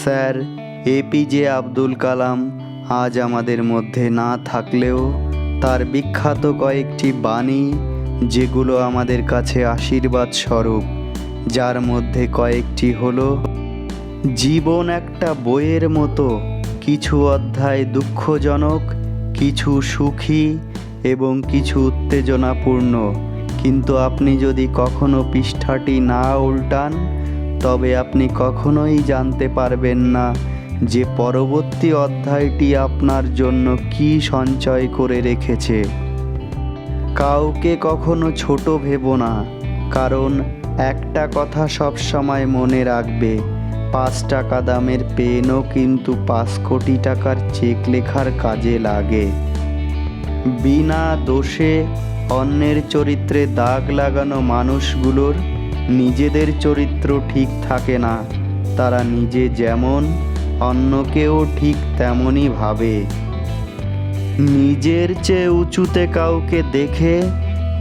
Sir APJ Abdul Kalam আজ আমাদের মধ্যে না থাকলেও তার বিখ্যাত কয়েকটি বাণী, যেগুলো আমাদের কাছে আশীর্বাদ স্বরূপ, যার মধ্যে কয়েকটি হলো, জীবন একটা বইয়ের মতো, কিছু অধ্যায় দুঃখজনক, কিছু সুখী এবং কিছু উত্তেজনাপূর্ণ, কিন্তু আপনি যদি কখনো পৃষ্ঠাটি না উল্টান তবে আপনি কখনোই জানতে পারবেন না যে পরবর্তী অধ্যায়টি আপনার জন্য কি সঞ্চয় করে রেখেছে। কাউকে কখনো ছোট ভেবো না, কারণ একটা কথা সবসময় মনে রাখবে পাঁচ টাকা দামের পেনও কিন্তু পাঁচ কোটি টাকার চেক লেখার কাজে লাগে। বিনা দোষে অন্যের চরিত্রে দাগ লাগানো মানুষগুলোর নিজেদের চরিত্র ঠিক থাকে না। তারা নিজে যেমন, অন্যকেও ঠিক তেমনই ভাবে। নিজের চেয়ে উঁচুতে কাউকে দেখে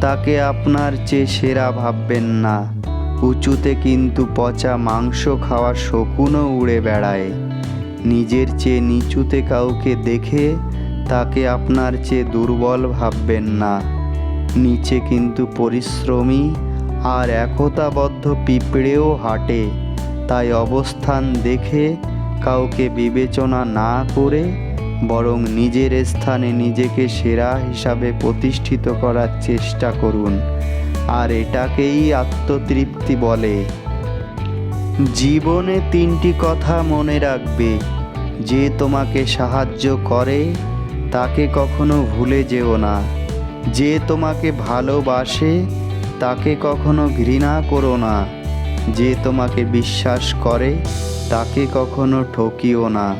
তাকে আপনার চেয়ে সেরা ভাববেন না। উঁচুতে কিন্তু পচা মাংস খাওয়া শকুনও উড়ে বেড়ায়। নিজের চেয়ে নিচুতে কাউকে দেখে তাকে আপনার চেয়ে দুর্বল ভাববেন না। নিচে কিন্তু পরিশ্রমী আর একতাবদ্ধ পিঁপড়েও হাঁটে। তাই অবস্থান দেখে কাউকে বিবেচনা না করে বরং নিজের স্থানে নিজেকে সেরা হিসাবে প্রতিষ্ঠিত করার চেষ্টা করুন। আর এটাকেই আত্মতৃপ্তি বলে। জীবনে তিনটি কথা মনে রাখবে। যে তোমাকে সাহায্য করে, তাকে কখনো ভুলে যেও না। যে তোমাকে ভালোবাসে তাকে কখনো ঘৃণা করো না। যে তোমাকে বিশ্বাস করে তাকে কখনো ঠকিও না।